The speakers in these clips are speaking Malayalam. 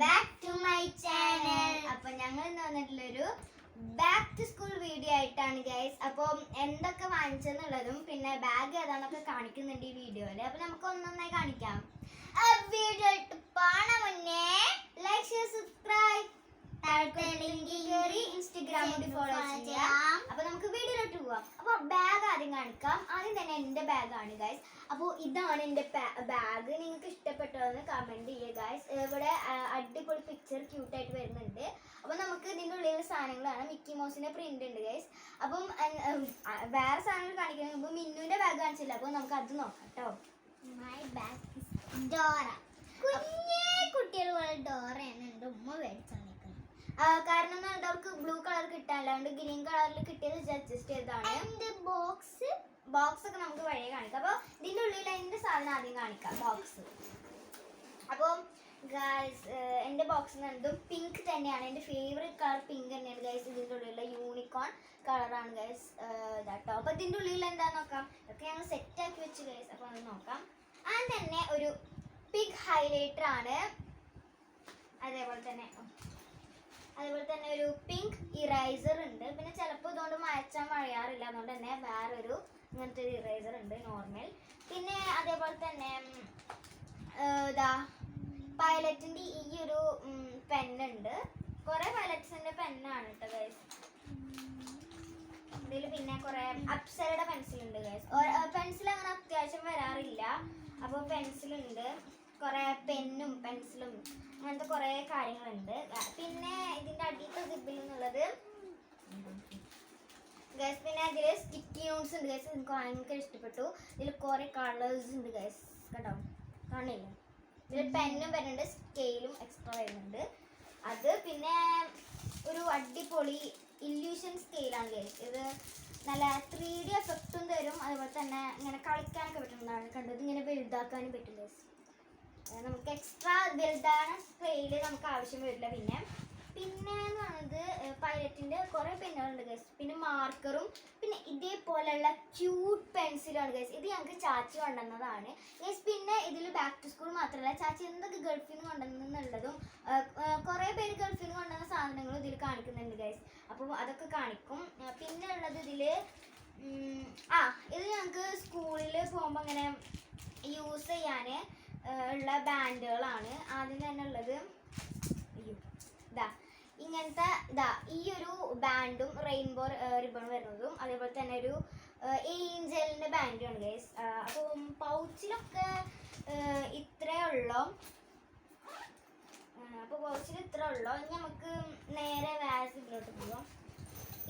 Back to my channel back to school video ആയിട്ടാണ് അപ്പോൾ എന്തൊക്കെ വാങ്ങിച്ചെന്നുള്ളതും പിന്നെ ബാഗ് ഏതാണെന്നൊക്കെ കാണിക്കുന്നുണ്ട് ഈ വീഡിയോയിൽ അപ്പൊ നമുക്ക് ഒന്നൊന്നായി കാണിക്കാം. വീഡിയോ ഇട്ട് പോണ മുന്നേ ലൈക്ക് ഷെയർ സബ്സ്ക്രൈബ് ഇൻസ്റ്റഗ്രാമിൽ ഫോളോ ചെയ്യാം. അപ്പൊ നമുക്ക് വീഡിയോയിലോട്ട് പോവാം. അപ്പൊ ബാഗ് ആദ്യം കാണിക്കാം. ആദ്യം തന്നെ എന്റെ ബാഗാണ് ഗൈസ് അപ്പോൾ ഇതാണ് എന്റെ ബാഗ് നിങ്ങൾക്ക് ഇഷ്ടപ്പെട്ടതെന്ന് കമന്റ് ചെയ്യുക ഗൈസ് ഇവിടെ അടിപൊളി പിക്ചർ ക്യൂട്ടായിട്ട് വരുന്നുണ്ട്. അപ്പൊ നമുക്ക് ഇതിന്റെ ഉള്ളിലുള്ള സാധനങ്ങളാണ്. മിക്കി മോസിന്റെ പ്രിന്റ് ഉണ്ട് ഗൈസ് അപ്പം വേറെ സാധനങ്ങൾ കാണിക്കുന്നതിന് മുമ്പ് മിന്നുവിന്റെ ബാഗ് കാണിച്ചില്ല. അപ്പോൾ നമുക്ക് അത് നോക്കാം കേട്ടോ മൈ ബാഗ് ഡോറ കുഞ്ഞേ കുട്ടികൾ പോലെ ഡോറയാണ് എന്റെ ഉമ്മ മേടിച്ചത്. കാരണം എന്ന് പറഞ്ഞാൽ അവർക്ക് ബ്ലൂ കളർ കിട്ടാനില്ല അതുകൊണ്ട് ഗ്രീൻ കളറിൽ കിട്ടിയത് അഡ്ജസ്റ്റ് ചെയ്തതാണ്. ബോക്സ് ബോക്സ് ഒക്കെ നമുക്ക് വഴിയെ കാണിക്കാം. അപ്പോൾ ഇതിന്റെ ഉള്ളിൽ അതിന്റെ സാധനം ആദ്യം കാണിക്കാം ബോക്സ് അപ്പോൾ ഗൈസ് എന്റെ ബോക്സ് പറയുന്നത് പിങ്ക് തന്നെയാണ്. എന്റെ ഫേവറേറ്റ് കളർ പിങ്ക് തന്നെയാണ് ഗൈസ് ഇതിന്റെ ഉള്ളിലുള്ള യൂണിക്കോൺ കളറാണ് ഗൈസ് ഇതാട്ടോ. അപ്പോൾ ഇതിന്റെ ഉള്ളിൽ എന്താ നോക്കാം? ഇതൊക്കെ ഞങ്ങൾ സെറ്റ് ആക്കി വെച്ച് ഗൈസ് അപ്പോൾ അത് നോക്കാം. അത് തന്നെ ഒരു പിഗ് ഹൈലൈറ്റർ ആണ്. അതേപോലെ തന്നെ. അതേപോലെ തന്നെ ഒരു പിങ്ക് ഇറൈസർ ഉണ്ട്. പിന്നെ ചിലപ്പോൾ ഇതുകൊണ്ട് മയച്ചാൽ മഴയാറില്ല അതുകൊണ്ട് തന്നെ വേറൊരു ഇങ്ങനത്തെ ഒരു ഇറൈസർ ഉണ്ട് നോർമൽ പിന്നെ അതേപോലെ തന്നെ ഇതാ പൈലറ്റിന്റെ ഈ ഒരു പെന്നുണ്ട് കുറേ പൈലറ്റ്സിന്റെ പെന്നാണ് കേട്ടോ ഗൈസ് ഇതിൽ പിന്നെ കുറേ അപ്സരയുടെ പെൻസിൽ ഉണ്ട് ഗൈസ് പെൻസിൽ അങ്ങനെ അത്യാവശ്യം വരാറില്ല. അപ്പോൾ പെൻസിലുണ്ട് കുറേ പെന്നും പെൻസിലും കുറേ കാര്യങ്ങളുണ്ട്. പിന്നെ ഇതിന്റെ അടിയിലത്തെ സിബിൽ എന്നുള്ളത് ഗൈസ് പിന്നെ അതിൽ സ്റ്റിക്കി നോട്ട്സ് ഉണ്ട്. ഗൈസ് എനിക്ക് ഭയങ്കര ഇഷ്ടപ്പെട്ടു. ഇതിൽ കുറേ കളേഴ്സ് ഉണ്ട് ഗൈസ് കേട്ടോ കാണില്ല ഇതിൽ പെന്നും വരുന്നുണ്ട് സ്കെയിലും എക്സ്ട്രാ വരുന്നുണ്ട്. അത് പിന്നെ ഒരു അടിപൊളി ഇല്യൂഷൻ സ്കെയിലാണ് ഗൈസ് ഇത് നല്ല ത്രീ ഡി എഫക്റ്റും തരും. അതുപോലെ തന്നെ ഇങ്ങനെ കളിക്കാനൊക്കെ പറ്റുന്നതാണ്. കണ്ടത് ഇങ്ങനെ വലുതാക്കാനും പറ്റും ഗൈസ് നമുക്ക് എക്സ്ട്രാ വലുതാണ് സ്കെയിൽ നമുക്ക് ആവശ്യം വരില്ല പിന്നെ. പിന്നെ എന്ന് പറയുന്നത് പൈലറ്റിന്റെ കുറേ പെന്നുകളുണ്ട് ഗൈസ് പിന്നെ മാർക്കറും പിന്നെ ഇതേപോലെയുള്ള ക്യൂട്ട് പെൻസിലാണ് ഗൈസ് ഇത് ഞങ്ങൾക്ക് ചാച്ചി കൊണ്ടുവന്നതാണ്. ഗൈസ് പിന്നെ ഇതിൽ ബാക്ക് ടു സ്കൂൾ മാത്രമല്ല ചാച്ചി എന്തൊക്കെ ഗൾഫിൽ നിന്ന് കൊണ്ടുവന്നുള്ളതും കുറേ പേര് ഗൾഫിൽ നിന്ന് കൊണ്ടുവന്ന സാധനങ്ങളും ഇതിൽ കാണിക്കുന്നുണ്ട് ഗൈസ് അപ്പോൾ അതൊക്കെ കാണിക്കും. പിന്നെ ഉള്ളത് ഇതിൽ ആ ഇത് ഞങ്ങൾക്ക് സ്കൂളിൽ പോകുമ്പോൾ അങ്ങനെ യൂസ് ചെയ്യാൻ ഉള്ള ബാൻഡുകളാണ്. ആദ്യം തന്നെ ഉള്ളത് ഇതാ ഇങ്ങനത്തെ ഇതാ ഈ ഒരു ബാൻഡും റെയിൻബോ റിബൺ വരുന്നതും അതേപോലെ തന്നെ ഒരു ഏഞ്ചലിന്റെ ബാൻഡുമാണ് ഗൈസ് അപ്പം പൗച്ചിലൊക്കെ ഇത്രേ ഉള്ളൂ? അപ്പോൾ പൗച്ചിൽ ഇത്ര ഉള്ളൂ? ഇനി നമുക്ക് നേരെ വേറെ പോകാം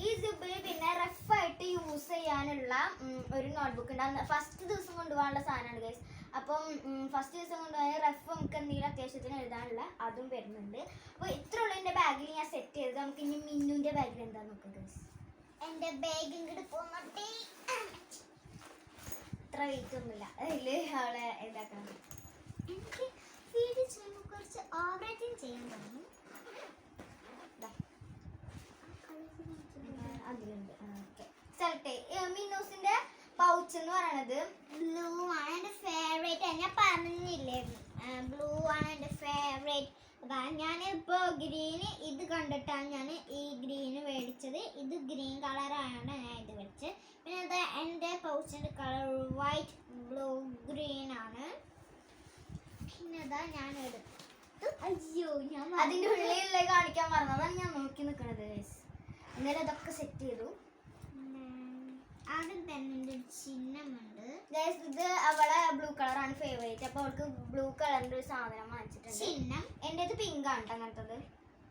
ഈ സിബിൽ പിന്നെ റഫായിട്ട് യൂസ് ചെയ്യാനുള്ള ഒരു നോട്ട്ബുക്ക് ഉണ്ട്. ഫസ്റ്റ് ദിവസം കൊണ്ടുപോകാനുള്ള സാധനമാണ് ഗൈസ് അപ്പം ഫസ്റ്റ് ദിവസം കൊണ്ടുപോയ റഫ് നമുക്ക് എന്തെങ്കിലും അത്യാവശ്യത്തിന് എഴുതാനുള്ള അതും വരുന്നുണ്ട്. അപ്പോൾ ഇത്ര ഉള്ള എന്റെ ബാഗിൽ ഞാൻ സെറ്റ് ചെയ്തത്. നമുക്ക് ഇനി മിന്നുവിന്റെ ബാഗിൽ എന്താ നോക്കാം ഗൈസ് എന്റെ ബാഗ് ഇങ്ങോട്ട് പോന്നോട്ടെ. ഇത്ര വെയിറ്റ് ഒന്നുമില്ല. അതിൽ അവളെ ഇതാക്കണം. എനിക്ക് വീഡിയോ ചെയ്യുമ്പോൾ കുറച്ച് ഓപ്പറേറ്റിംഗ് ചെയ്യാൻ തുടങ്ങി. അതിലുണ്ട്. ഓക്കെ മിന്നൂസിന്റെ പൗച്ച് എന്ന് പറയണത്. ബ്ലൂ ആണ് എന്റെ ഫേവറേറ്റ് ഞാൻ പറഞ്ഞില്ലേ ബ്ലൂ ആണ് എന്റെ ഫേവറേറ്റ് ഇപ്പോൾ ഗ്രീന് ഇത് കണ്ടിട്ടാണ് ഞാൻ ഈ ഗ്രീന് മേടിച്ചത്. ഇത് ഗ്രീൻ കളറാണ് ആയതുകൊണ്ട് ഞാൻ ഇത് മേടിച്ചത്. പിന്നെ അത് എന്റെ പൗച്ചിന്റെ കളർ വൈറ്റ് ബ്ലൂ ഗ്രീൻ ആണ്. പിന്നെ അതാ ഞാൻ എടുത്തു. അയ്യോ ഞാൻ അതിന്റെ ഉള്ളിലുള്ള കാണിക്കാൻ പറഞ്ഞതാണ് ഞാൻ നോക്കി നിൽക്കണത് അന്നേരം അതൊക്കെ സെറ്റ് ചെയ്തു. ആദ്യം തന്നെ എന്റെ ചിഹ്നമുണ്ട് ഇത് അവളെ ബ്ലൂ കളറാണ് ഫേവറേറ്റ് അപ്പൊ അവൾക്ക് ബ്ലൂ കളറിന്റെ ഒരു സാധനം വാങ്ങിച്ചിട്ടുണ്ട്. ചിഹ്നം. എന്റെ ഇത് പിങ്ക് ആണ് ട്ടോ അങ്ങനത്തത്.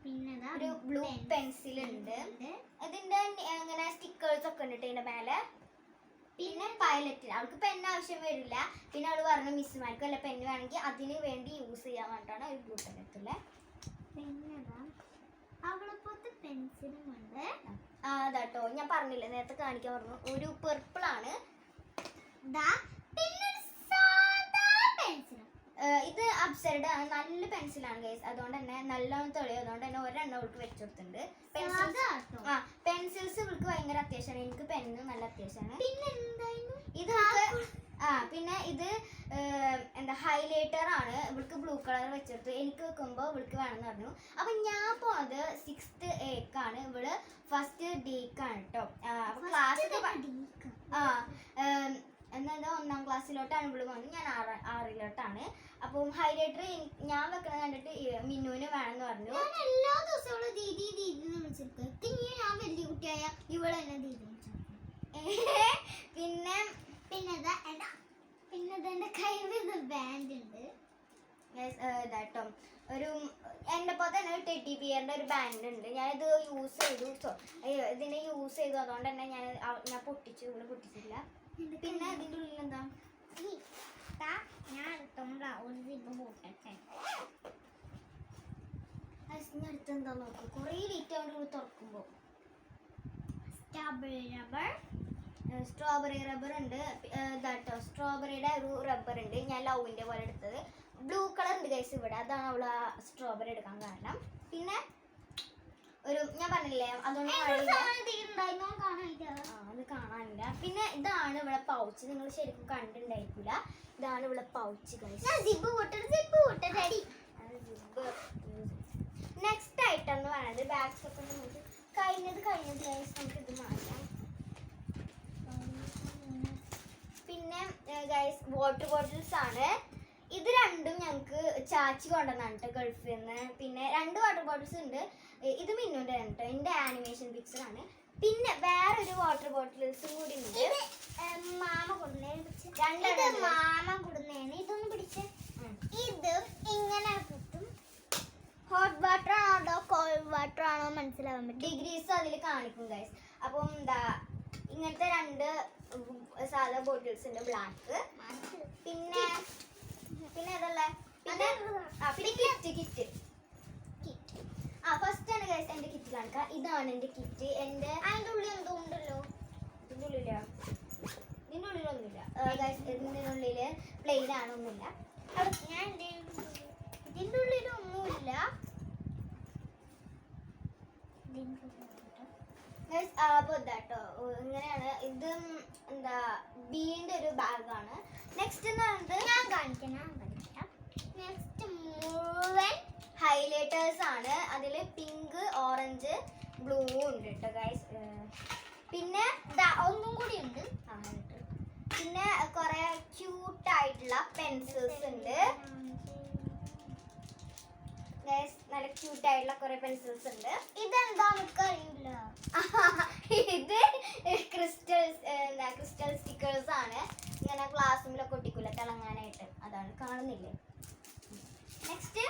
പിന്നെ ഒരു ബ്ലൂ പെൻസിൽ ഉണ്ട്. ഇതിന്റെ അങ്ങനെ സ്റ്റിക്കേഴ്സ് ഒക്കെ ഉണ്ട് ഇതിന്റെ മേലെ. പിന്നെ പൈലറ്റ് അവൾക്ക് പെൻ ആവശ്യം വരില്ല. പിന്നെ അവൾ പറഞ്ഞു മിസ്സുമാർക്ക് വല്ല പെൻ വേണമെങ്കിൽ അതിന് വേണ്ടി യൂസ് ചെയ്യാൻ വേണ്ടിയിട്ടാണ് ഒരു ബ്ലൂ പെൻ എടുത്തുള്ളത് പിന്നെതാ അവളെപ്പോലത്തെ പെൻസിലും ഉണ്ട്. അതാട്ടോ ഞാൻ പറഞ്ഞില്ല നേരത്തെ കാണിക്കാൻ പറഞ്ഞു. ഒരു പെർപ്പിൾ ആണ്. ഇത് അപ്സൈഡ് നല്ല പെൻസിലാണ് ഗൈസ് അതുകൊണ്ട് തന്നെ നല്ലോണം തെളിയും. അതുകൊണ്ട് തന്നെ ഒരെണ്ണം അവൾക്ക് വെച്ചു കൊടുത്തിട്ടുണ്ട്. പെൻസിൽസ്. ആ പെൻസിൽസ് ഇവൾക്ക് ഭയങ്കര അത്യാവശ്യമാണ്. എനിക്ക് പെന്ന് നല്ല അത്യാവശ്യമാണ്. പിന്നെ ഇത് ആ പിന്നെ ഇത് എന്താ ഹൈലൈറ്റർ ആണ്. ഇവൾക്ക് ബ്ലൂ കളർ വെച്ചെടുത്തു എനിക്ക് വെക്കുമ്പോൾ ഇവൾക്ക് വേണമെന്ന് പറഞ്ഞു. അപ്പൊ ഞാൻ പോണത് സിക്സ്ത് എക്കാണ് ഇവൾ ഫസ്റ്റ് ഡേക്കാണ് കേട്ടോ ക്ലാസ് ആ ഏം, ഒന്നാം ക്ലാസ്സിലോട്ടാണ് ഇവിടെ പോകുന്നത് ഞാൻ ആറ് ആറിലോട്ടാണ്. അപ്പം ഹൈലൈറ്റർ ഞാൻ വെക്കണ കണ്ടിട്ട് മിന്നുവിന് വേണമെന്ന് പറഞ്ഞു. ഞാൻ എല്ലാ ദിവസവും ദീദി ദീദി വിളിച്ചിരിക്കും. ഞാൻ വലിയ കുട്ടിയായ ഇവളെന്നെ ദീദി പിന്നെ? പിന്നെ പിന്നെ കയ്യിൽ ബാൻഡ് ഉണ്ട്. ഇതാട്ടോ. ഒരു എന്റെ പോലെ തന്നെ ഒരു ടെഡി ബിയറിന്റെ ഒരു ബാൻഡ് ഉണ്ട്. ഞാനിത് യൂസ് ചെയ്തു ഇതിനെ യൂസ് ചെയ്തു. അതുകൊണ്ട് തന്നെ ഞാൻ ഞാൻ പൊട്ടിച്ചു. ഇവിടെ പൊട്ടിച്ചില്ല. പിന്നെ അതിന്റെ ഉള്ളിൽ എന്താ ഞാൻ എടുത്തോണ്ടാ ഒരു സിബ് പോട്ടെ Guys, ഇനി അടുത്ത് എന്താ നോക്കും? കുറേ ലേറ്റ് ആവുമ്പോൾ തുറക്കുമ്പോൾ സ്ട്രോബെറി റബ്ബർ സ്ട്രോബെറി റബ്ബർ ഉണ്ട്. ഇതാട്ടോ സ്ട്രോബെറിയുടെ ഒരു റബ്ബർ ഉണ്ട്. ഞാൻ ലവിന്റെ പോലെ എടുത്തത്. ബ്ലൂ കളർ ഉണ്ട് ഗൈസ് ഇവിടെ. അതാണ് അവൾ സ്ട്രോബെറി എടുക്കാൻ കാരണം. പിന്നെ ഒരു ഞാൻ പറഞ്ഞില്ലേ അതുകൊണ്ട് മഴയില്ല ആ, അത് കാണാനില്ല. പിന്നെ ഇതാണ് ഇവിടെ പൗച്ച് നിങ്ങൾ ശരിക്കും കണ്ടിട്ടുണ്ടായിരിക്കില്ല ഇതാണ് ഇവിടെ പൗച്ച് നെക്സ്റ്റ് എന്ന് പറയുന്നത് ബാഗ് ഒക്കെ നമുക്ക് കഴിഞ്ഞത് കഴിഞ്ഞത് നമുക്ക് ഇത് മാറ്റാം. പിന്നെ ഗൈസ് വാട്ടർ ബോട്ടിൽസ് ആണ്. ഇത് രണ്ടും ഞങ്ങൾക്ക് ചാച്ചി കൊണ്ടുവന്നാണ് കേട്ടോ ഗൾഫിൽ നിന്ന്. പിന്നെ രണ്ട് വാട്ടർ ബോട്ടിൽസ് ഉണ്ട്. ഇത് മിന്നുന്റെ ആണ് കേട്ടോ എന്റെ ആനിമേഷൻ പിക്ചർ ആണ്. പിന്നെ വേറൊരു വാട്ടർ ബോട്ടിൽസും കൂടി ഉണ്ട്. മാമ ഇത് മാമ കൊടുന്നേന് ഇതൊന്ന് പിടിച്ച്. ഇത് ഇങ്ങനെ കിട്ടും. ഹോട്ട് വാട്ടർ ആണോ കോൾഡ് വാട്ടർ ആണോ മനസ്സിലാവാൻ പറ്റും. ഡിഗ്രീസ് അതിൽ കാണിക്കും ഗൈസ് അപ്പം എന്താ ഇങ്ങനത്തെ രണ്ട് സാധാ ബോട്ടിൽസ് ഉണ്ട് ബ്ലാക്ക് പിന്നെ പിന്നെ ഏതല്ലേ പിന്നെ കിറ്റ് കിറ്റ് ആ ഫസ്റ്റ് ആണ് ഗൈസ് എന്റെ കിറ്റ് കാണിക്കുക. ഇതാണ് എന്റെ കിറ്റ് എന്റെ അതിന്റെ ഉള്ളിൽ എന്തോ ഉണ്ടല്ലോ. ഇതിന്റെ ഉള്ളില? ഇതിന്റെ ഉള്ളിലൊന്നുമില്ല. ഗൈസ് ഇതിന്റെ ഉള്ളിൽ പ്ലെയിൻ ആണ് ഒന്നുമില്ല ഞാൻ ഇതിന്റെ ഉള്ളിൽ ഒന്നുമില്ല ഇതിന്റെ ഗൈസ് അപ്പോൾ ഇതാട്ടോ ഇങ്ങനെയാണ്. ഇത് എന്താ ബീന്റെ ഒരു ബാഗാണ് നെക്സ്റ്റ് എന്ന് പറയുന്നത് ഞാൻ കാണിക്കാം ഞാൻ കാണിക്കാം. നെക്സ്റ്റ് മുഴുവൻ ഹൈലൈറ്റേഴ്സ് ആണ്. അതിൽ പിങ്ക് ഓറഞ്ച് ബ്ലൂ ഉണ്ട് കേട്ടോ ഗൈസ് പിന്നെ ഒന്നും കൂടി ഉണ്ട്. പിന്നെ കുറെ ക്യൂട്ട് ആയിട്ടുള്ള പെൻസിൽസ് ഉണ്ട്. ഗൈസ് നല്ല ക്യൂട്ട് ആയിട്ടുള്ള കുറെ പെൻസിൽസ് ഉണ്ട്. ഇതെന്താ നമുക്ക് അറിയില്ല ഇത് ക്രിസ്റ്റൽസ് എന്താ ക്രിസ്റ്റൽ സ്റ്റിക്കേഴ്സ് ആണ്. ഇങ്ങനെ ക്ലാസ് റൂമിലൊക്കെ ഒട്ടിക്കൂല തിളങ്ങാനായിട്ട്. അതാണ് കാണുന്നില്ലേ? നെക്സ്റ്റ്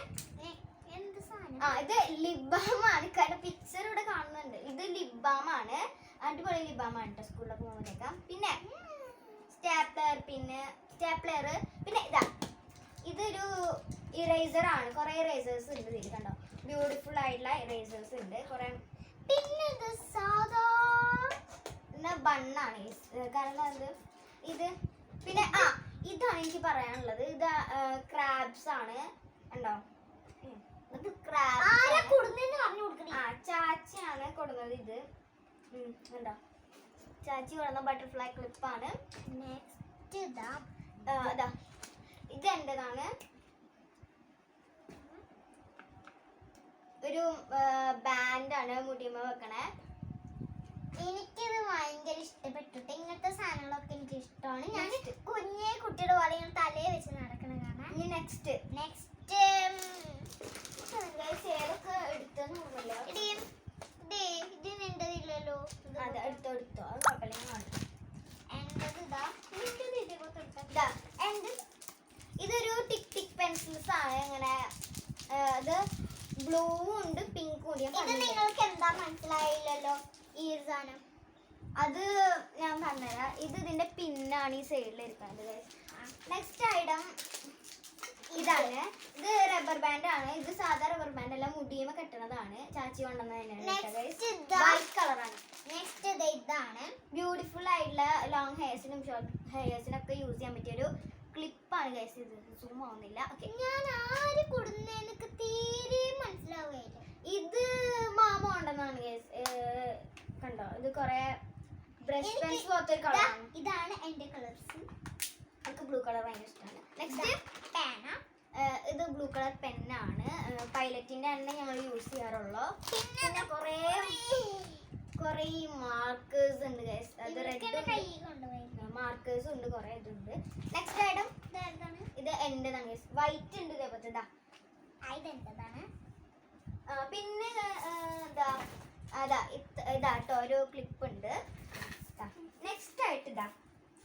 ആ ഇത് ലിബാം ആണ്. കാരണം പിക്ചർ ഇവിടെ കാണുന്നുണ്ട്. ഇത് ലിബാം ആണ്. അടിപൊളി ലിബാം ആണ് കേട്ടോ സ്കൂളിലൊക്കെ പോകുമ്പോഴേക്കാം പിന്നെ സ്റ്റാപ്ലർ പിന്നെ സ്റ്റാപ്ലർ പിന്നെ ഇതാ ഇതൊരു ഇറേസർ ആണ്. കുറെ ഇറേസേഴ്സ് ഉണ്ട് ഇതിൽ കണ്ടോ? ബ്യൂട്ടിഫുൾ ആയിട്ടുള്ള ഇറേസേഴ്സ് ഉണ്ട്. കുറെ പിന്നെ ഇത് സാധാ പിന്നെ ബണ്ണാണ് കാരണം അത് ഇത് പിന്നെ ആ ഇതാണ് എനിക്ക് പറയാനുള്ളത്. ഇത് ക്രാബ്സ് ആണ്. ഉണ്ടോ ഇത് ചാച്ചിയാണ് കൊടുക്കുന്നത് ഇത്. ഉണ്ടോ ചാച്ചി കൊടുക്കുന്ന ബട്ടർഫ്ലൈ ക്ലിപ്പാണ് നെക്സ്റ്റ് ഇതാ. അതാ ഇത്. എന്റെതാണ് ഒരു ബാൻഡാണ് മുടിയമ്മ വെക്കണേ. എനിക്കിത് ഭയങ്കര ഇഷ്ടപ്പെട്ടിട്ട് ഇങ്ങനത്തെ സാധനങ്ങളൊക്കെ എനിക്ക് ഇഷ്ടമാണ്. ഞാൻ കുഞ്ഞേ കുട്ടിയുടെ പോലെ ഇങ്ങനെ തലയെ വെച്ച് നടക്കണ കാണാൻ. നെക്സ്റ്റ് നെക്സ്റ്റ് ഇതൊരു ടിക് ടിക് പെൻസിൽസ് ആണ് ഇങ്ങനെ ഇത് ബ്ലൂ ഉണ്ട് പിങ്കും ഉണ്ട് ഇത് നിങ്ങൾക്ക് എന്താ മനസ്സിലായില്ലല്ലോ ഈ സാധനം? അത് ഞാൻ പറഞ്ഞുതരാം. ഇത് ഇതിന്റെ പിന്നാണ് ഈ സൈഡിൽ ഇരിക്കുന്നത് നെക്സ്റ്റ് ഐറ്റം ഇതാണ് ഇത് റബ്ബർ ബാൻഡ് ആണ് ഇത് സാധാരണ റബ്ബർ ബാൻഡ് അല്ല മുടിയുമ കെട്ടണതാണ്. ചാച്ചി കൊണ്ടുവന്നത് വൈറ്റ് കളറാണ് നെക്സ്റ്റ് ഇത് ഇതാണ്. ബ്യൂട്ടിഫുൾ ആയിട്ടുള്ള ലോങ് ഹെയർസിനും ഷോർട്ട് ഹെയർസിനൊക്കെ യൂസ് ചെയ്യാൻ പറ്റിയ ഒരു ക്ലിപ്പാണ് ഗൈസ് ഇത്. സൂം ആവുന്നില്ല. ഓക്കെ ഞാൻ ആര് എനിക്ക് തീരെ മനസ്സിലാവുകയില്ല. ഇത് മാമ ഉണ്ടെന്നാണ് ഗൈസ് കണ്ടോ? ഇത് കൊറേ ബ്രഷ് പെൻസ് പോലത്തെ ഒരു കളറാണ് ഇതാണ് എന്റെ കളേഴ്സ് എനിക്ക് ബ്ലൂ കളർ ഭയങ്കര ഇഷ്ടമാണ്. നെക്സ്റ്റ് പേന. ഇത് ബ്ലൂ കളർ പെന്നാണ്. പൈലറ്റിന്റെ തന്നെ ഞങ്ങൾ യൂസ് ചെയ്യാറുള്ളൂ. പിന്നെ കുറേ കുറേ മാർക്കേഴ്സ് ഉണ്ട് ഗൈസ് അത് റെഡ് മാർക്കേഴ്സ് ഉണ്ട്. കുറേ ഇതുണ്ട്. നെക്സ്റ്റ് ഐറ്റം ഇത് എന്റെ ഗൈസ് വൈറ്റ് ഉണ്ട് ഇതേപോലത്തെ ഇതാ പിന്നെ എന്താ അതാ ഇത് ഇതാ കേട്ടോ ഒരു ക്ലിപ്പ് ഉണ്ട്. നെക്സ്റ്റ് ആയിട്ട് ഇതാ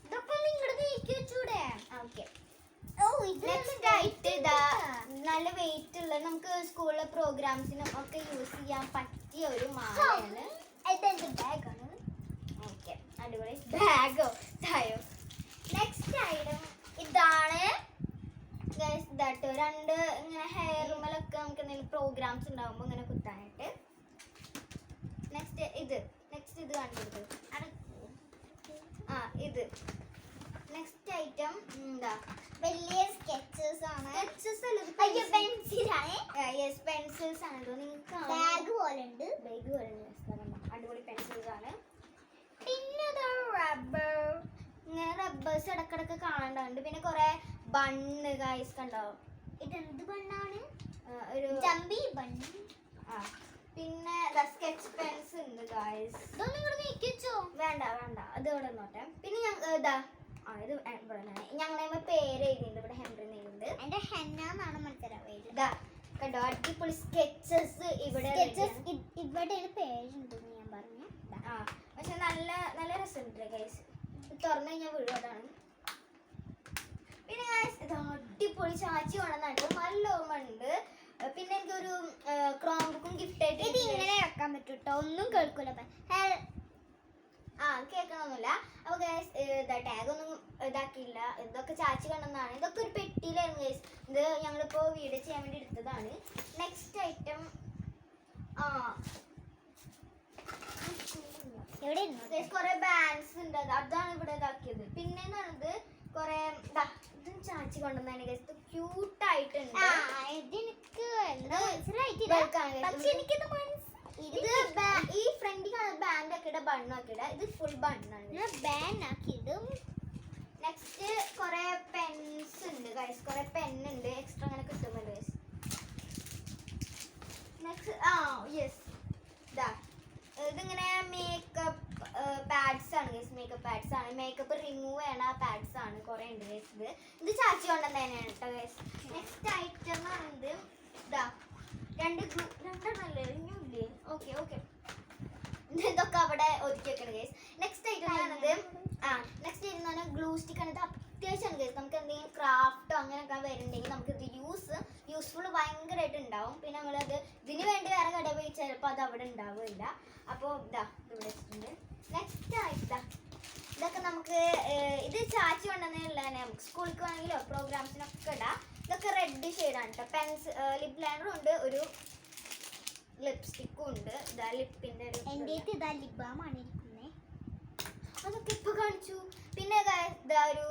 ഇതൊക്കെ നിങ്ങളുടെ നീക്കി വെച്ചൂടെ? ഓക്കെ നെക്സ്റ്റ് ആയിട്ട് ഇതാ നല്ല വെയിറ്റ് ഉള്ള നമുക്ക് സ്കൂളിലെ പ്രോഗ്രാംസിനും ഒക്കെ യൂസ് ചെയ്യാൻ പറ്റിയ ഒരു മാലയാണ്. ഇതെന്റെ ബാഗാണ് ഓക്കെ അടിപൊളി. ബാഗോ തായോ നെക്സ്റ്റ് ഐറ്റം ഇതാണ്. ഇതാട്ടോ. രണ്ട് ഇങ്ങനെ ഹെയറുമലൊക്കെ നമുക്ക് എന്തെങ്കിലും പ്രോഗ്രാംസ് ഉണ്ടാകുമ്പോൾ ഇങ്ങനെ കുത്താനായിട്ട്. നെക്സ്റ്റ് ഇത് നെക്സ്റ്റ് ഇത് കണ്ടത് ആ ഇത്. നെക്സ്റ്റ് ഐറ്റം എന്താ വലിയ സ്കെച്ചസ് ആണ്. സ്കെച്ചസ് അല്ല അയ്യോ ആണ്. യെസ് പെൻസിൽസ് ആണ്. കേട്ടോ നിങ്ങൾക്ക് ബാഗ് പോലെ ഉണ്ട്. ബാഗ് പോലെ അടിപൊളി പെൻസിൽസ് ആണ്. പിന്നെ റബ്ബർ ഇങ്ങനെ റബ്ബേഴ്സ് ഇടക്കിടക്ക് കാണാറുണ്ട് പിന്നെ കുറെ ബണ്ണ് ഗൈസ് കണ്ടോ? ഇതെന്ത് ബണ്ണാണ്? ഒരു ജമ്പി ബണ്ണ്. ആ പിന്നെ സ്കെച്ച് പെൻസ് ഉണ്ട് ഗൈസ് ഇതൊന്നും ഇവിടെ നീക്കിച്ചോ വേണ്ട വേണ്ട. അത് ഇവിടെ നോട്ടെ പിന്നെ ഞാൻ ഇതാ. ഇത് ഞങ്ങളെ പേര് എഴുതിയിട്ടുണ്ട്. ഇവിടെ ഹെൻറി എഴുതിയിട്ടുണ്ട്. എന്റെ ഹെന്ന എന്നാണ് മനസ്സിലാവുക കണ്ടോ? അടിപൊളി സ്കെച്ചസ് ഇവിടെ സ്കെച്ചസ് ഇവിടെ. ഇവിടെയാണ് പേരുണ്ടെന്ന് ഞാൻ പറഞ്ഞു. ആ പക്ഷെ നല്ല നല്ല രസമുണ്ട് ഗൈസ് തുറന്നു കഴിഞ്ഞാൽ വീഴുന്നതാണ് പിന്നെ ഗൈസ് ഇത് അടിപൊളി ചാച്ചി കൊണ്ടുവന്നുണ്ട് നല്ല ഓർമ്മ ഉണ്ട് പിന്നെ എനിക്കൊരു ക്രോം ബുക്കും ഗിഫ്റ്റ് ആയിട്ട് ഇത് ഇങ്ങനെ വെക്കാൻ പറ്റും കേട്ടോ ഒന്നും കേൾക്കൂല. ആ കേൾക്കണമെന്നില്ല അപ്പോൾ ഗൈസ് ഇതാ ടാഗൊന്നും ഇതാക്കിയില്ല. ഇതൊക്കെ ചാച്ചി കണ്ടെന്നാണ് ഇതൊക്കെ ഒരു പെട്ടിയിലായിരുന്നു ഗൈസ് ഇത് ഞങ്ങളിപ്പോൾ വീട് ചെയ്യാൻ വേണ്ടി എടുത്തതാണ്. നെക്സ്റ്റ് ഐറ്റം ആ. ഗൈസ് കുറെ ബാൻഡ്സ് ഉണ്ട്. അത് അതാണ് ഇവിടെ ഇതാക്കിയത്. പിന്നെ ഇത് കുറേ ഇതാ ഇതും ചാച്ചി കൊണ്ടുവന്നാണ് ഗൈസ് ഇത് ക്യൂട്ടായിട്ടുണ്ട് എന്താ മനസ്സിലായിട്ടില്ല. പക്ഷെ എനിക്കിത് മനസ്സി- ഇത് ഈ ഫ്രണ്ടിൽ ബാൻഡ് ഒക്കെ ഇട ബണ്ണൊക്കെ ഇട ഇത് ഫുൾ ബണ്ണാണ് ഞാൻ ബാൻ ആക്കി കുറെ പെൻസ് ഉണ്ട് ഗൈസ് കുറെ പെൻ ഉണ്ട് എക്സ്ട്രാ അങ്ങനെ കിട്ടുന്നുണ്ട് ഗൈസ് നെക്സ്റ്റ് ആ യെസ് ഇതാ ഇതിങ്ങനെ മേക്കപ്പ് പാഡ്സ് ആണ് ഗൈസ് മേക്കപ്പ് പാഡ്സ് ആണ് മേക്കപ്പ് റിമൂവ് ചെയ്യണ പാഡ്സ് ആണ് കുറെ ഉണ്ട് ഗൈസ് ഇത് ഇത് ചാച്ചി കൊണ്ടുവന്നതന്നെയാണ് കേട്ടോ ഗൈസ് നെക്സ്റ്റ് ഐറ്റം എന്ന് പറയുന്നത് ഇതാ രണ്ട് ഗ്ലൂ രണ്ടെണ്ണല്ലേ ഇനിയില്ലേ ഓക്കെ ഓക്കെ ഇതൊക്കെ അവിടെ ഒതുക്കി വെക്കണം ഗൈസ് നെക്സ്റ്റ് ഐറ്റം എന്ന് പറയുന്നത് ആ നെക്സ്റ്റ് ഇരുന്നാണ് ഗ്ലൂ സ്റ്റിക്ക് ആണ്. ഇത് അത്യാവശ്യമാണ് ഗൈസ് നമുക്ക് എന്തെങ്കിലും ക്രാഫ്റ്റോ അങ്ങനെയൊക്കെ വരുന്നുണ്ടെങ്കിൽ നമുക്ക് ഇത് യൂസ് യൂസ്ഫുൾ ഭയങ്കരമായിട്ട് ഉണ്ടാവും. പിന്നെ നമ്മളത് ഇതിന് വേണ്ടി വേറെ കട പോയി ചിലപ്പോൾ അത് അവിടെ ഉണ്ടാവില്ല അപ്പോൾ ഇതാ ഇവിടെ വെച്ചിട്ടുണ്ട്. നെക്സ്റ്റ് ആയിട്ട് ഇതൊക്കെ നമുക്ക് ഇത് ചാച്ചി കൊണ്ടുവന്നുള്ള നമുക്ക് സ്കൂളിൽ വേണമെങ്കിലോ പ്രോഗ്രാംസിനൊക്കെ ഇടാം. ഇതൊക്കെ റെഡ് ഷെയ്ഡാണ് കേട്ടോ പെൻസ് ലിപ് ലൈനറും ഉണ്ട്. ഒരു ലിപ്സ്റ്റിക്കും ഉണ്ട് ഇതാ ലിപ്പിന്റെ എന്റെ ഇതാ ലിബാമാണ് ഇരിക്കുന്നത് അതൊക്കെ ഇപ്പൊ കാണിച്ചു. പിന്നെ ദാ ഒരു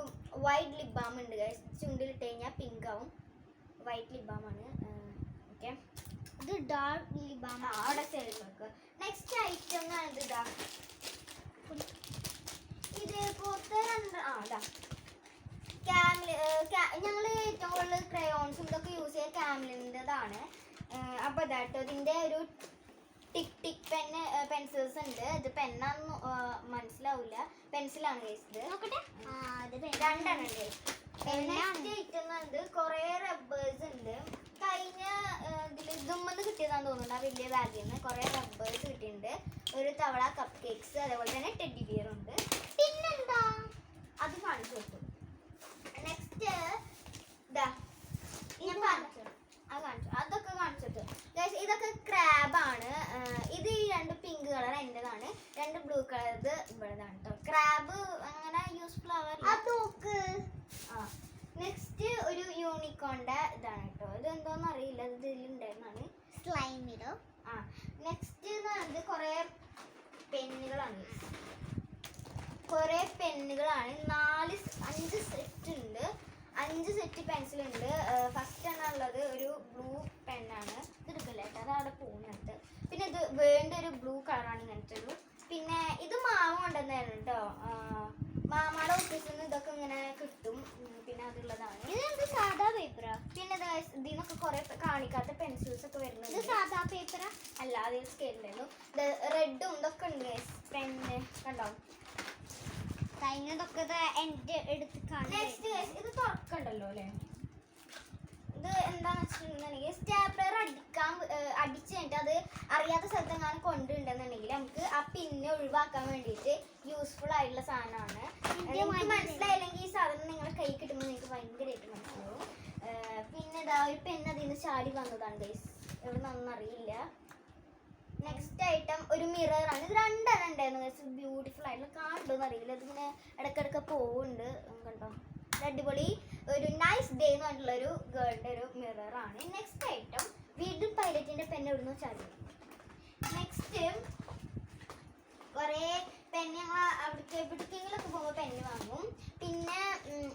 വൈറ്റ് ലിപ് ബാം ഉണ്ട് ഗൈസ് ചുണ്ടിലിട്ട് കഴിഞ്ഞാൽ പിങ്ക് ആവും വൈറ്റ് ലിപ് ബാം ആണ് ഓക്കെ. ഇത് ഡാർക്ക് ലിബാമ അവിടെ സൈഡിൽ നോക്കുക നെക്സ്റ്റ് ഐറ്റം ആണ് ഇതാ ഇത് രണ്ട് ആ ഞങ്ങൾ ഏറ്റവും കൂടുതൽ ക്രയോൺസും ഇതൊക്കെ യൂസ് ചെയ്യുക ക്യാമിലിന്റെതാണ് അപ്പോൾ ഇതാട്ടോ ഇതിന്റെ ഒരു ടിക് ടിക് പെന്ന് പെൻസിൽസ് ഉണ്ട്. ഇത് പെന്നാന്ന് മനസ്സിലാവില്ല പെൻസിലാണ് വേസ്റ്റ് രണ്ടെണ്ണം ഉണ്ട് കുറേ റബ്ബേഴ്സ് ഉണ്ട്. കഴിഞ്ഞ ഇതിൽ ഇതുമ്മന്ന് കിട്ടിയതാന്ന് തോന്നുന്നുണ്ട്. ആ വലിയ ബാഗിൽ നിന്ന് കുറേ റബ്ബേഴ്സ് കിട്ടിയിട്ടുണ്ട്. ഒരു തവള കപ്പ് കേക്ക്സ് അതേപോലെ തന്നെ ടെഡി ബിയർ ഉണ്ട്. പിന്നെന്താ? അത് കാണിച്ചു കൊടുത്തു നെക്സ്റ്റ് ഇതാ ഞാൻ ഇത് കാണിച്ചു അത് കാണിച്ചു അതൊക്കെ കാണിച്ചു കൊടുത്തു Guys, ഇതൊക്കെ ക്രാബ് ആണ് ആഹ് ഇത് ഈ രണ്ട് പിങ്ക് കളർ എന്റെതാണ് രണ്ട് ബ്ലൂ കളർ ഇത് ഇവിടെതാണ് കേട്ടോ ക്രാബ് അങ്ങനെ യൂസ്ഫുൾ ആവാറില്ല അത് നോക്ക് ആ നെക്സ്റ്റ് ഒരു യൂണിക്കോണിന്റെ ഇതാണ് കേട്ടോ ഇത് എന്തോന്ന് അറിയില്ല ഇത് ഇതിലുണ്ടായിരുന്നാണ് സ്ലൈമിലോ ആ നെക്സ്റ്റ് എന്ന് പറയുന്നത് കുറേ പെന്നുകളാണ് കുറേ പെന്നുകളാണ്. നാല് അഞ്ച് സെറ്റ് ഉണ്ട്. അഞ്ച് സെറ്റ് പെൻസിൽ ഉണ്ട്. ഫസ്റ്റ് എന്നുള്ളത് ഒരു ബ്ലൂ പെണ്ണാണ് ഇത് എടുക്കില്ല? കേട്ടോ അത് അവിടെ പോകുന്നുണ്ട് പിന്നെ ഇത് വേണ്ട ഒരു ബ്ലൂ കളറാണ് ഇങ്ങനത്തെ ഒരു. പിന്നെ ഇത് മാമ കൊണ്ടുവന്നായിരുന്നു കേട്ടോ മാമയുടെ ഓഫീസിൽ നിന്ന് ഇതൊക്കെ ഇങ്ങനെ കിട്ടും. പിന്നെ അതുള്ളതാണ്. ഇത് നമുക്ക് സാധാ പേപ്പറാ പിന്നെ ഇത് കുറെ കാണിക്കാത്ത പെൻസിൽസ് ഒക്കെ ഇത് സാധാ പേപ്പറാ അല്ല അതിൽ സ്കെയിലുണ്ടായിരുന്നു റെഡും ഇതൊക്കെ ഉണ്ട് പെണ്ണ് കണ്ടോ? കഴിഞ്ഞതൊക്കെ എന്റെ എടുത്ത് ഇത് തുറക്കണ്ടല്ലോ അല്ലേ? ഇത് എന്താന്ന് വെച്ചിട്ടുണ്ടെങ്കിൽ സ്റ്റാപ്ലർ അടിക്കാൻ അടിച്ച് കഴിഞ്ഞിട്ട് അത് അറിയാത്ത സ്ഥലത്ത് എങ്ങാനും കൊണ്ടുണ്ടെന്നുണ്ടെങ്കിൽ നമുക്ക് ആ പിന്നെ ഒഴിവാക്കാൻ വേണ്ടിയിട്ട് യൂസ്ഫുൾ ആയിട്ടുള്ള സാധനമാണ്. മതി. മനസ്സിലായില്ലെങ്കിൽ ഈ സാധനം നിങ്ങളുടെ കൈ കിട്ടുമ്പോൾ നിങ്ങൾക്ക് ഭയങ്കരമായിട്ട് മനസ്സിലാവും. പിന്നെ ഇതാ ഒരു പെണ്ണ് അതിൽ നിന്ന് ചാടി വന്നതാണ് ഗൈസ് എവിടെ നിന്നൊന്നും അറിയില്ല നെക്സ്റ്റ് ഐറ്റം ഒരു മിറർ ആണ്. ഇത് രണ്ടെണ്ണം ഉണ്ടായിരുന്നു ബ്യൂട്ടിഫുൾ ആയിട്ടുള്ള കാണുന്നുണ്ടോന്ന് അറിയില്ല. ഇതിങ്ങനെ ഇടക്കിടക്ക് പോകുന്നുണ്ട് കണ്ടോ? അടിപൊളി. ഒരു നൈസ് ഡേ എന്ന് പറഞ്ഞിട്ടുള്ള ഒരു ഗേളിന്റെ ഒരു മിറർ ആണ്. നെക്സ്റ്റ് ഐറ്റം വീണ്ടും പൈലറ്റിന്റെ പെൻ എവിടുന്ന് ചാടി. നെക്സ്റ്റ് കുറേ പെൻ ഞങ്ങൾ അവിടേക്ക് എവിടേക്കെങ്കിലൊക്കെ പോകുമ്പോൾ പെന്ന് വാങ്ങും. പിന്നെ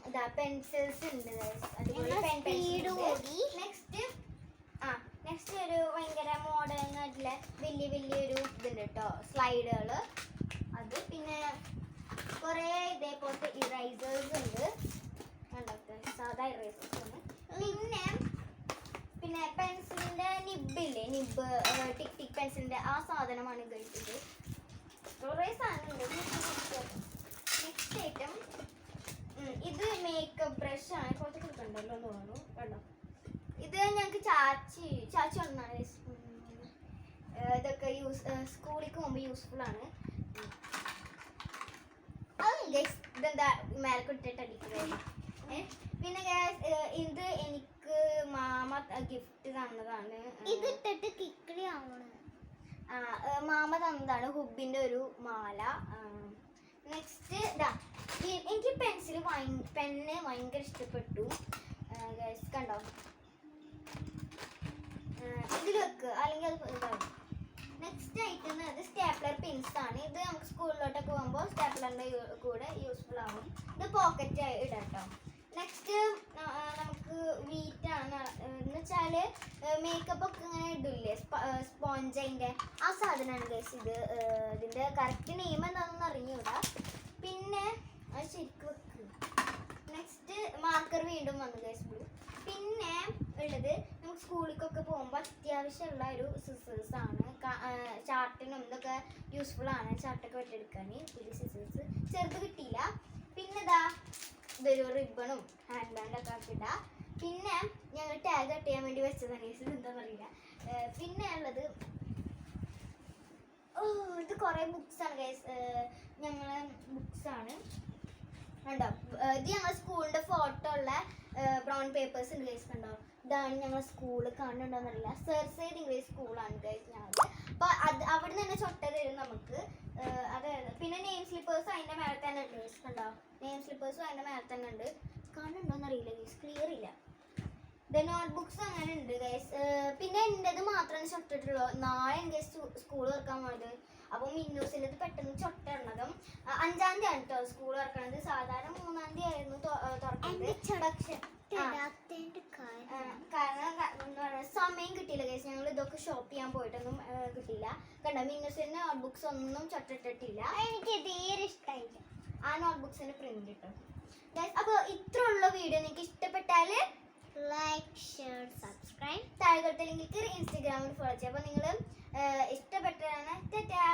ഇതാ പെൻസിൽസ് ഉണ്ട് അതുപോലെ അടിപൊളി പെൻ. നെക്സ്റ്റ് നെക്സ്റ്റ് ഒരു ഭയങ്കര മോഡേൺ ആയിട്ടുള്ള വലിയ വലിയൊരു ഇതുണ്ട് കേട്ടോ സ്ലൈഡുകൾ അത് പിന്നെ കുറേ ഇതേപോലത്തെ ഇറൈസേഴ്സ് ഉണ്ട്. സാധാ ഇറൈസേഴ്സ് പിന്നെ പിന്നെ പെൻസിലിന്റെ നിബില്ലേ നിബ് ടിക് ടിക് പെൻസിലിന്റെ ആ സാധനമാണ് കഴിച്ചത് കുറേ സാധനമുണ്ട്. നെക്സ്റ്റ് ഐറ്റം ഇത് മേക്കപ്പ് ബ്രഷാണ് കുറച്ച് കിട്ടുന്നുണ്ടല്ലോ എന്ന് തോന്നുന്നു. കണ്ടോ? ഇത് ഞങ്ങൾക്ക് ചാച്ചി ചാച്ചി ഒന്നാണ്. ഇതൊക്കെ യൂസ് സ്കൂളിൽ പോകുമ്പോൾ യൂസ്ഫുൾ ആണ്. ഇതെന്താ മേലൊക്കെ ഇട്ടിട്ട് അടിക്കുന്നത് പിന്നെ ഗ്യാസ് ഇത് എനിക്ക് മാമ ഗിഫ്റ്റ് തന്നതാണ്. ഇത് ഇട്ടിട്ട് കിക്കിളി ആവണം. ആ, മാമ തന്നതാണ് ഹുബിന്റെ ഒരു മാല. നെക്സ്റ്റ് ഇതാ എനിക്ക് പെൻസിൽ പെന്ന് ഭയങ്കര ഇഷ്ടപ്പെട്ടു. ഗൈസ് കണ്ടോ? ഇതിൽ അല്ലെങ്കിൽ അത് നെക്സ്റ്റ് ഐറ്റം അത് സ്റ്റാപ്ലർ പിൻസ് ആണ്. ഇത് നമുക്ക് സ്കൂളിലോട്ടൊക്കെ പോകുമ്പോൾ സ്റ്റാപ്ലറിന്റെ കൂടെ യൂസ്ഫുൾ ആവും. ഇത് പോക്കറ്റ് ഇടാം നെക്സ്റ്റ് നമുക്ക് വീറ്റ് ആണ്. എന്ന് വെച്ചാൽ മേക്കപ്പ് ഒക്കെ ഇങ്ങനെ ഇടില്ലേ സ്പോഞ്ച് അതിന്റെ ആ സാധനമാണ് ഗൈസ് ഇത്. ഇതിന്റെ കറക്റ്റ് നെയിം എന്താണെന്ന് അറിഞ്ഞൂടാ. പിന്നെ അത് വെക്ക്. നെക്സ്റ്റ് മാർക്കർ വീണ്ടും വന്നു ഗൈസ് ബ്ലൂ പിന്നെ ഉള്ളത് നമുക്ക് സ്കൂളിലേക്കൊക്കെ പോകുമ്പോൾ അത്യാവശ്യമുള്ള ഒരു സിസേഴ്സ് ആണ്. ചാർട്ടിനും ഇതൊക്കെ യൂസ്ഫുൾ ആണ്. ചാർട്ടൊക്കെ വെട്ടിയെടുക്കാൻ പുതിയ സിസേഴ്സ് ചെറുത് കിട്ടിയില്ല. പിന്നെ ഇതാ ഇതൊരു റിബണും ഹാൻഡ് ബാൻഡൊക്കെ ആക്കിട്ട പിന്നെ ഞങ്ങൾ ടാഗ് കട്ട് ചെയ്യാൻ വേണ്ടി വെച്ചതാണ്. ഇത് എന്താണെന്ന് അറിയില്ല പിന്നെ ഉള്ളത് ഓ ഇത് കുറേ ബുക്സ് ആണ് ഗൈസ് ഞങ്ങളെ ബുക്സ് ആണ്. കണ്ടോ? ഇത് ഞങ്ങൾ സ്കൂളിന്റെ ഫോട്ടോ ഉള്ള ബ്രൗൺ പേപ്പേഴ്സ് ഉണ്ട് ഗൈസ് കണ്ടോ? ഇതാണ് ഞങ്ങൾ സ്കൂൾ കാണുന്നുണ്ടോന്നറിയില്ല സെർസൈഡ് ഇംഗ്ലീഷ് സ്കൂളാണ് ഗൈസ് ഞങ്ങൾ അപ്പൊ അത് അവിടെ നിന്ന് തന്നെ ചൊട്ട തരും നമുക്ക്. അതായത് പിന്നെ നെയിം സ്ലിപ്പേഴ്സ് അതിന്റെ മേലെ തന്നെ ഉണ്ട്. ഗൈസ് കണ്ടോ? നെയിം സ്ലിപ്പേഴ്സും അതിന്റെ മേലെ തന്നെ ഉണ്ട്. കാണുന്നുണ്ടോന്നറിയില്ല ഗൈസ് ക്ലിയർ ഇല്ല. ദ നോട്ട് ബുക്സ് അങ്ങനെ ഉണ്ട് ഗൈസ് പിന്നെ എന്റെത് മാത്രമേ ചൊട്ടിട്ടുള്ളൂ. നാളെ എന്റെ സ്കൂൾ തുറക്കാൻ പോണത്. അപ്പോൾ മിന്നൂസിന്റെ പെട്ടെന്ന് ചൊട്ടിടണതും അഞ്ചാം തീയതി ആണ് കേട്ടോ സ്കൂൾ തുറക്കണത്. സാധാരണ മൂന്നാം തീയതി ആയിരുന്നു തുറക്കുന്നത് പക്ഷെ കാരണം സമയം കിട്ടിയില്ല കേസ് ഞങ്ങൾ ഇതൊക്കെ ഷോപ്പ് ചെയ്യാൻ പോയിട്ടൊന്നും കിട്ടില്ല കിട്ടിയില്ല. കണ്ടോ മിന്നസ് നോട്ട് ബുക്സ് ഒന്നും ചൊട്ടിട്ടിട്ടില്ല. എനിക്ക് തീരെ ഇഷ്ടമായില്ല ആ നോട്ട് ബുക്സിന് പ്രിന്റ് കിട്ടും അപ്പൊ ഇത്ര ഉള്ള വീഡിയോ നിങ്ങൾക്ക് ഇഷ്ടപ്പെട്ടാൽ ലൈക്ക് ഷെയർ സബ്സ്ക്രൈബ് താഴെ ലിങ്കിൽ ഇൻസ്റ്റാഗ്രാമിൽ ഫോളോ ചെയ്യാം അപ്പോൾ നിങ്ങൾ ഇഷ്ടപ്പെട്ടാണ് ടാറ്റാ.